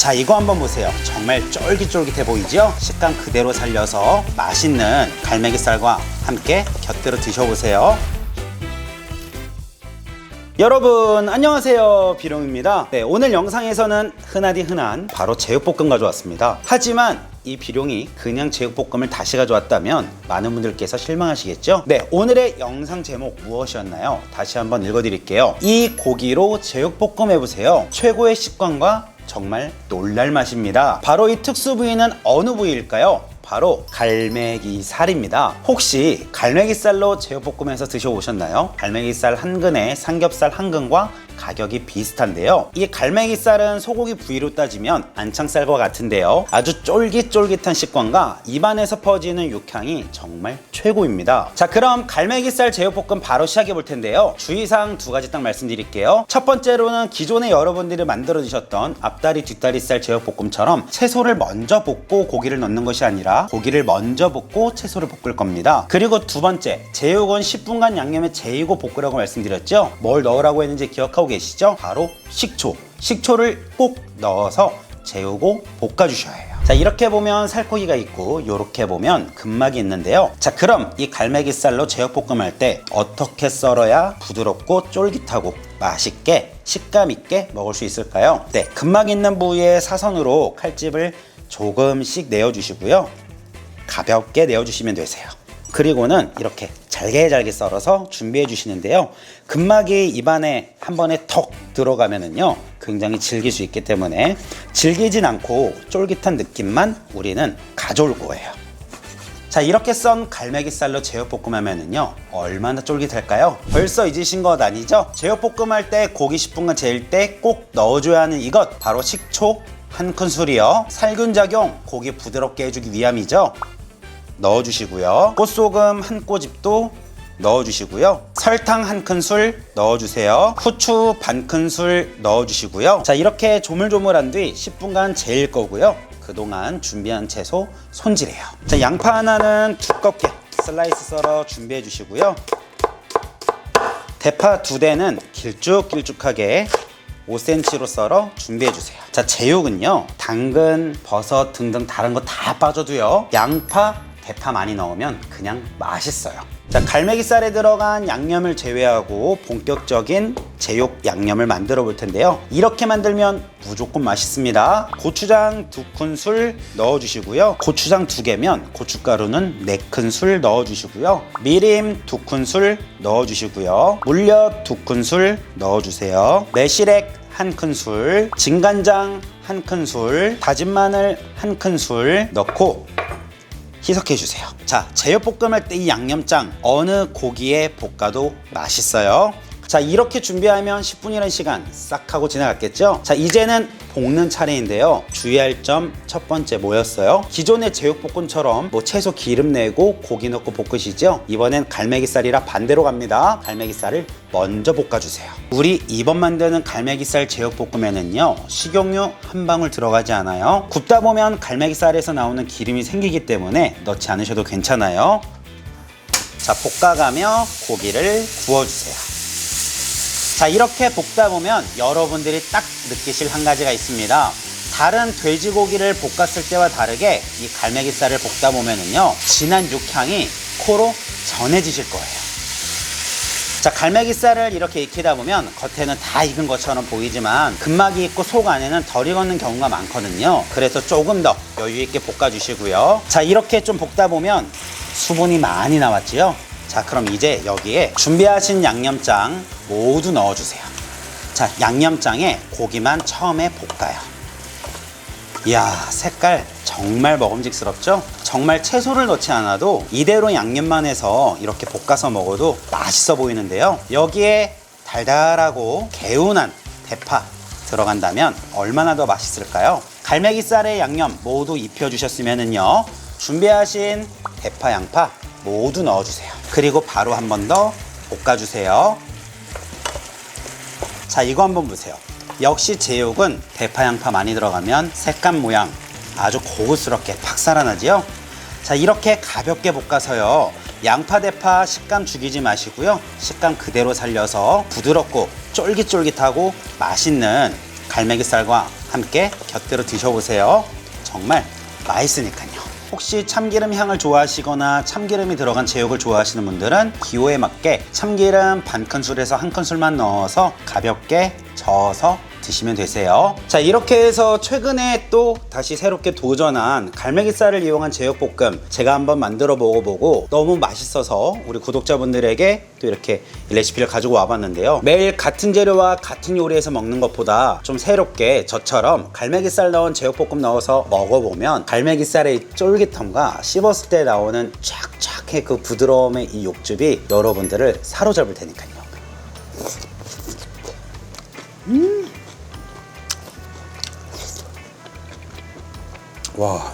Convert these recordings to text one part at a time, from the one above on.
자, 이거 한번 보세요. 정말 쫄깃쫄깃해 보이죠? 식감 그대로 살려서 맛있는 갈매기살과 함께 곁들여 드셔보세요. 여러분 안녕하세요. 비룡입니다. 네, 오늘 영상에서는 흔하디 흔한 바로 제육볶음 가져왔습니다. 하지만 이 비룡이 그냥 제육볶음을 다시 가져왔다면 많은 분들께서 실망하시겠죠? 네 오늘의 영상 제목 무엇이었나요? 다시 한번 읽어드릴게요. 이 고기로 제육볶음 해보세요. 최고의 식감과 정말 놀랄 맛입니다 바로 이 특수 부위는 어느 부위일까요 바로 갈매기 살입니다. 혹시 갈매기 살로 제육볶음에서 드셔보셨나요? 갈매기 살 한 근에 삼겹살 한 근과 가격이 비슷한데요. 이 갈매기 살은 소고기 부위로 따지면 안창살과 같은데요. 아주 쫄깃쫄깃한 식감과 입안에서 퍼지는 육향이 정말 최고입니다. 자, 그럼 갈매기살 제육볶음 바로 시작해 볼 텐데요. 주의사항 두 가지 딱 말씀드릴게요. 첫 번째로는 기존에 여러분들이 만들어 드셨던 앞다리 뒷다리살 제육볶음처럼 채소를 먼저 볶고 고기를 넣는 것이 아니라 고기를 먼저 볶고 채소를 볶을 겁니다. 그리고 두 번째, 제육은 10분간 양념에 재이고 볶으라고 말씀드렸죠? 뭘 넣으라고 했는지 기억하고 계시죠? 바로 식초. 식초를 꼭 넣어서 재우고 볶아주셔야 해요. 자 이렇게 보면 살코기가 있고 이렇게 보면 근막이 있는데요. 자 그럼 이 갈매기살로 제육볶음 할 때 어떻게 썰어야 부드럽고 쫄깃하고 맛있게 식감 있게 먹을 수 있을까요? 네, 근막 있는 부위에 사선으로 칼집을 조금씩 내어주시고요. 가볍게 내어주시면 되세요. 그리고는 이렇게 잘게 잘게 썰어서 준비해 주시는데요. 근막이 입안에 한 번에 턱 들어가면은요, 굉장히 질길 수 있기 때문에 질기진 않고 쫄깃한 느낌만 우리는 가져올 거예요. 자, 이렇게 썬 갈매기살로 제육볶음 하면은요, 얼마나 쫄깃할까요? 벌써 잊으신 것 아니죠? 제육볶음 할 때 고기 10분간 재일 때 꼭 넣어줘야 하는 이것, 바로 식초 한 큰술이요. 살균 작용, 고기 부드럽게 해주기 위함이죠. 넣어주시고요. 꽃소금 한 꼬집도 넣어주시고요. 설탕 한 큰술 넣어주세요. 후추 반 큰술 넣어주시고요. 자 이렇게 조물조물한 뒤 10분간 재일 거고요. 그동안 준비한 채소 손질해요. 자 양파 하나는 두껍게 슬라이스 썰어 준비해 주시고요. 대파 두 대는 길쭉길쭉하게 5cm로 썰어 준비해 주세요. 자, 제육은요. 당근, 버섯 등등 다른 거 다 빠져도요. 양파, 대파 많이 넣으면 그냥 맛있어요. 자, 갈매기살에 들어간 양념을 제외하고 본격적인 제육 양념을 만들어 볼 텐데요. 이렇게 만들면 무조건 맛있습니다. 고추장 두 큰술 넣어 주시고요. 고추장 두 개면 고춧가루는 네 큰술 넣어 주시고요. 미림 두 큰술 넣어 주시고요. 물엿 두 큰술 넣어 주세요. 매실액 한 큰술, 진간장 한 큰술, 다진 마늘 한 큰술 넣고 희석해 주세요. 자, 제육 볶음 할 때 이 양념장 어느 고기에 볶아도 맛있어요. 자, 이렇게 준비하면 10분이라는 시간 싹 하고 지나갔겠죠? 자, 이제는 볶는 차례인데요. 주의할 점 첫 번째 뭐였어요? 기존의 제육볶음처럼 뭐 채소 기름 내고 고기 넣고 볶으시죠? 이번엔 갈매기살이라 반대로 갑니다. 갈매기살을 먼저 볶아주세요. 우리 이번 만드는 갈매기살 제육볶음에는요, 식용유 한 방울 들어가지 않아요. 굽다 보면 갈매기살에서 나오는 기름이 생기기 때문에 넣지 않으셔도 괜찮아요. 자, 볶아가며 고기를 구워주세요. 자 이렇게 볶다 보면 여러분들이 딱 느끼실 한 가지가 있습니다. 다른 돼지고기를 볶았을 때와 다르게 이 갈매기살을 볶다 보면은요 진한 육향이 코로 전해지실 거예요. 자 갈매기살을 이렇게 익히다 보면 겉에는 다 익은 것처럼 보이지만 근막이 있고 속 안에는 덜 익었는 경우가 많거든요. 그래서 조금 더 여유 있게 볶아주시고요. 자 이렇게 좀 볶다 보면 수분이 많이 나왔지요. 자 그럼 이제 여기에 준비하신 양념장 모두 넣어주세요. 자 양념장에 고기만 처음에 볶아요. 이야 색깔 정말 먹음직스럽죠? 정말 채소를 넣지 않아도 이대로 양념만 해서 이렇게 볶아서 먹어도 맛있어 보이는데요. 여기에 달달하고 개운한 대파 들어간다면 얼마나 더 맛있을까요? 갈매기살의 양념 모두 입혀주셨으면은요. 준비하신 대파, 양파 모두 넣어주세요. 그리고 바로 한 번 더 볶아주세요. 자, 이거 한번 보세요. 역시 제육은 대파, 양파 많이 들어가면 색감 모양 아주 고급스럽게 팍 살아나지요. 자, 이렇게 가볍게 볶아서요. 양파, 대파 식감 죽이지 마시고요. 식감 그대로 살려서 부드럽고 쫄깃쫄깃하고 맛있는 갈매기살과 함께 곁들여 드셔보세요. 정말 맛있으니까요. 혹시 참기름 향을 좋아하시거나 참기름이 들어간 제육을 좋아하시는 분들은 기호에 맞게 참기름 반 큰술에서 한 큰술만 넣어서 가볍게 저어서 드시면 되세요. 자, 이렇게 해서 최근에 또 다시 새롭게 도전한 갈매기살을 이용한 제육볶음 제가 한번 만들어 먹어보고 너무 맛있어서 우리 구독자분들에게 또 이렇게 레시피를 가지고 와봤는데요. 매일 같은 재료와 같은 요리에서 먹는 것보다 좀 새롭게 저처럼 갈매기살 넣은 제육볶음 넣어서 먹어보면 갈매기살의 이 쫄깃함과 씹었을 때 나오는 쫙쫙의 그 부드러움의 이 육즙이 여러분들을 사로잡을 테니까요. 와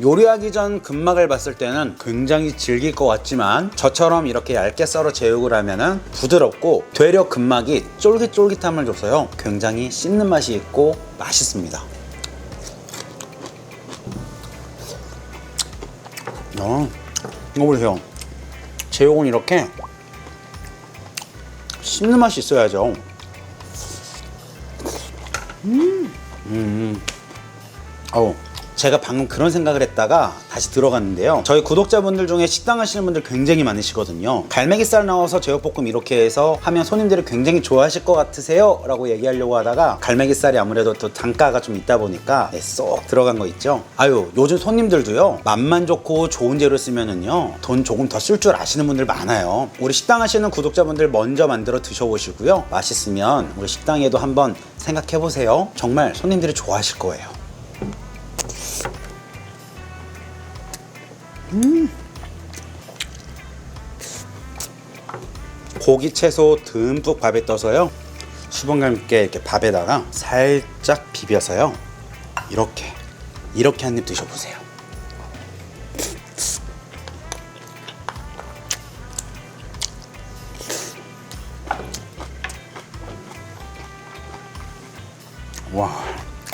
요리하기 전 근막을 봤을 때는 굉장히 질길 것 같지만 저처럼 이렇게 얇게 썰어 제육을 하면은 부드럽고 되려 근막이 쫄깃쫄깃함을 줘서요. 굉장히 씹는 맛이 있고 맛있습니다. 어, 이거 보세요. 제육은 이렇게 씹는 맛이 있어야죠. 어우, 제가 방금 그런 생각을 했다가 다시 들어갔는데요. 저희 구독자분들 중에 식당 하시는 분들 굉장히 많으시거든요. 갈매기살 나와서 제육볶음 이렇게 해서 하면 손님들이 굉장히 좋아하실 것 같으세요? 라고 얘기하려고 하다가 갈매기살이 아무래도 또 단가가 좀 있다 보니까 네, 쏙 들어간 거 있죠. 아유, 요즘 손님들도요. 맛만 좋고 좋은 재료 쓰면은요. 돈 조금 더 쓸 줄 아시는 분들 많아요. 우리 식당 하시는 구독자분들 먼저 만들어 드셔보시고요. 맛있으면 우리 식당에도 한번 생각해 보세요. 정말 손님들이 좋아하실 거예요. 고기 채소 듬뿍 밥에 떠서요. 수분감 있게 이렇게 밥에다가 살짝 비벼서요. 이렇게 이렇게 한 입 드셔보세요. 와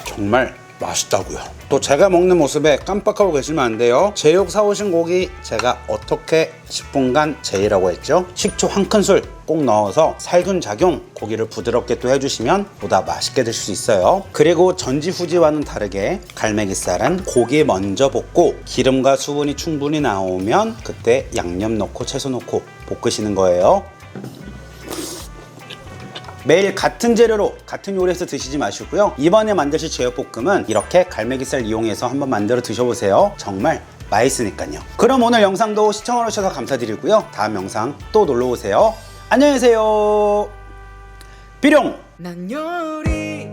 정말 맛있다고요. 또 제가 먹는 모습에 깜빡하고 계시면 안 돼요. 제육 사오신 고기 제가 어떻게 10분간 제이라고 했죠? 식초 한 큰술 꼭 넣어서 살균 작용 고기를 부드럽게 또 해주시면 보다 맛있게 드실 수 있어요. 그리고 전지 후지와는 다르게 갈매기살은 고기 먼저 볶고 기름과 수분이 충분히 나오면 그때 양념 넣고 채소 넣고 볶으시는 거예요. 매일 같은 재료로 같은 요리에서 드시지 마시고요. 이번에 만드실 제육볶음은 이렇게 갈매기살 이용해서 한번 만들어 드셔보세요. 정말 맛있으니까요. 그럼 오늘 영상도 시청해 주셔서 감사드리고요. 다음 영상 또 놀러 오세요. 안녕히 계세요. 요리